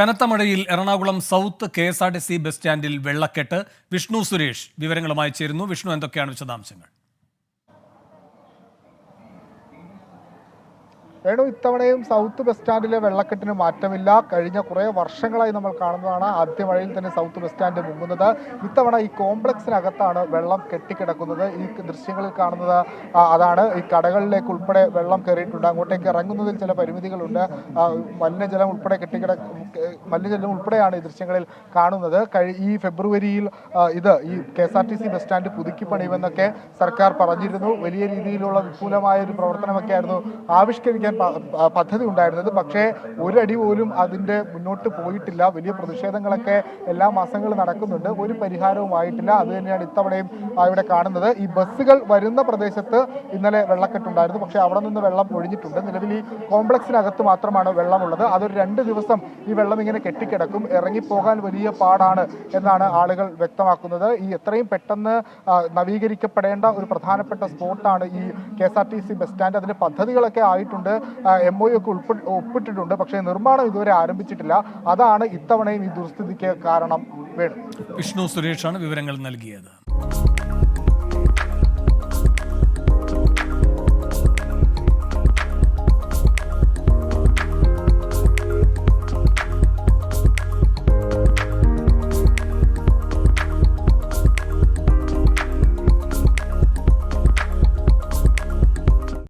കനത്ത മഴയിൽ Ernakulam south K S R T C bus സ്റ്റാൻഡിൽ വെള്ളക്കെട്ട്. വിഷ്ണു സുരേഷ് വിവരങ്ങളുമായി ചേരുന്നു. വിഷ്ണു എന്തൊക്കെയാണ് വിശദാംശങ്ങൾ? വേണു ഇത്തവണയും സൗത്ത് ബസ് സ്റ്റാൻഡിലെ വെള്ളക്കെട്ടിന് മാറ്റമില്ല. കഴിഞ്ഞ കുറേ വർഷങ്ങളായി നമ്മൾ കാണുന്നതാണ് ആദ്യ മഴയിൽ തന്നെ സൗത്ത് ബസ് സ്റ്റാൻഡ് മുങ്ങുന്നത്. ഇത്തവണ ഈ കോംപ്ലക്സിനകത്താണ് വെള്ളം കെട്ടിക്കിടക്കുന്നത്. ഈ ദൃശ്യങ്ങളിൽ കാണുന്നത് അതാണ്. ഈ കടകളിലേക്ക് ഉൾപ്പെടെ വെള്ളം കയറിയിട്ടുണ്ട്. അങ്ങോട്ടേക്ക് ഇറങ്ങുന്നതിൽ ചില പരിമിതികളുണ്ട്. മലിനജലം ഉൾപ്പെടെ കെട്ടിക്കിട മലിനജലം ഉൾപ്പെടെയാണ് ഈ ദൃശ്യങ്ങളിൽ കാണുന്നത്. ഈ ഫെബ്രുവരിയിൽ ഇത് ഈ K S R T C bus stand പുതുക്കി പണിയുമെന്നൊക്കെ സർക്കാർ പറഞ്ഞിരുന്നു. വലിയ രീതിയിലുള്ള വിപുലമായ ഒരു പ്രവർത്തനമൊക്കെ ആയിരുന്നു ആവിഷ്കരിക്കാൻ പദ്ധതി ഉണ്ടായിരുന്നത്. പക്ഷേ ഒരടി പോലും അതിന്റെ മുന്നോട്ട് പോയിട്ടില്ല. വലിയ പ്രതിഷേധങ്ങളൊക്കെ എല്ലാ മാസങ്ങളും നടക്കുന്നുണ്ട്. ഒരു പരിഹാരവും ആയിട്ടില്ല. അത് തന്നെയാണ് ഇത്തവണയും ഇവിടെ കാണുന്നത്. ഈ ബസ്സുകൾ വരുന്ന പ്രദേശത്ത് ഇന്നലെ വെള്ളക്കെട്ടുണ്ടായിരുന്നു പക്ഷേ അവിടെ നിന്ന് വെള്ളം ഒഴിഞ്ഞിട്ടുണ്ട്. നിലവിൽ ഈ കോംപ്ലക്സിനകത്ത് മാത്രമാണ് വെള്ളമുള്ളത്. അതൊരു രണ്ട് ദിവസം ഈ വെള്ളം ഇങ്ങനെ കെട്ടിക്കിടക്കും. ഇറങ്ങിപ്പോകാൻ വലിയ പാടാണ് എന്നാണ് ആളുകൾ വ്യക്തമാക്കുന്നത്. ഈ എത്രയും പെട്ടെന്ന് നവീകരിക്കപ്പെടേണ്ട ഒരു പ്രധാനപ്പെട്ട സ്പോട്ടാണ് ഈ K S R T C bus stand. അതിന് പദ്ധതികളൊക്കെ ആയിട്ടുണ്ട്. എം ഒ ഒക്കെ ഉൾപ്പെ ഒപ്പിട്ടിട്ടുണ്ട്. പക്ഷേ നിർമ്മാണം ഇതുവരെ ആരംഭിച്ചിട്ടില്ല. അതാണ് ഇത്തവണയും ഈ ദുർസ്ഥിതിക്ക് കാരണം. വേണം വിഷ്ണു സുരേഷാണ് വിവരങ്ങൾ നൽകിയത്.